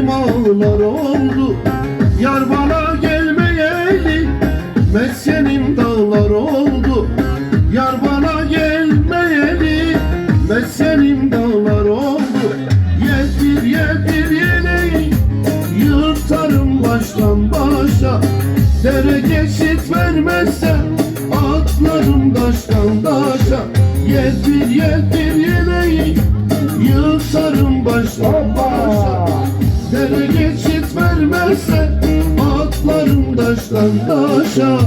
dağlar oldu. Yar bana gelmeyeli Mesyenim dağlar oldu. Yar bana gelmeyeli Mesyenim dağlar oldu. Yedir yedir yeleği Yırtarım baştan başa. Dere geçit vermezse Atlarım taştan taşa. Yedir yedir yeleği Yırtarım baştan başa Evlere geçit vermezse Atlarım taştan taşa.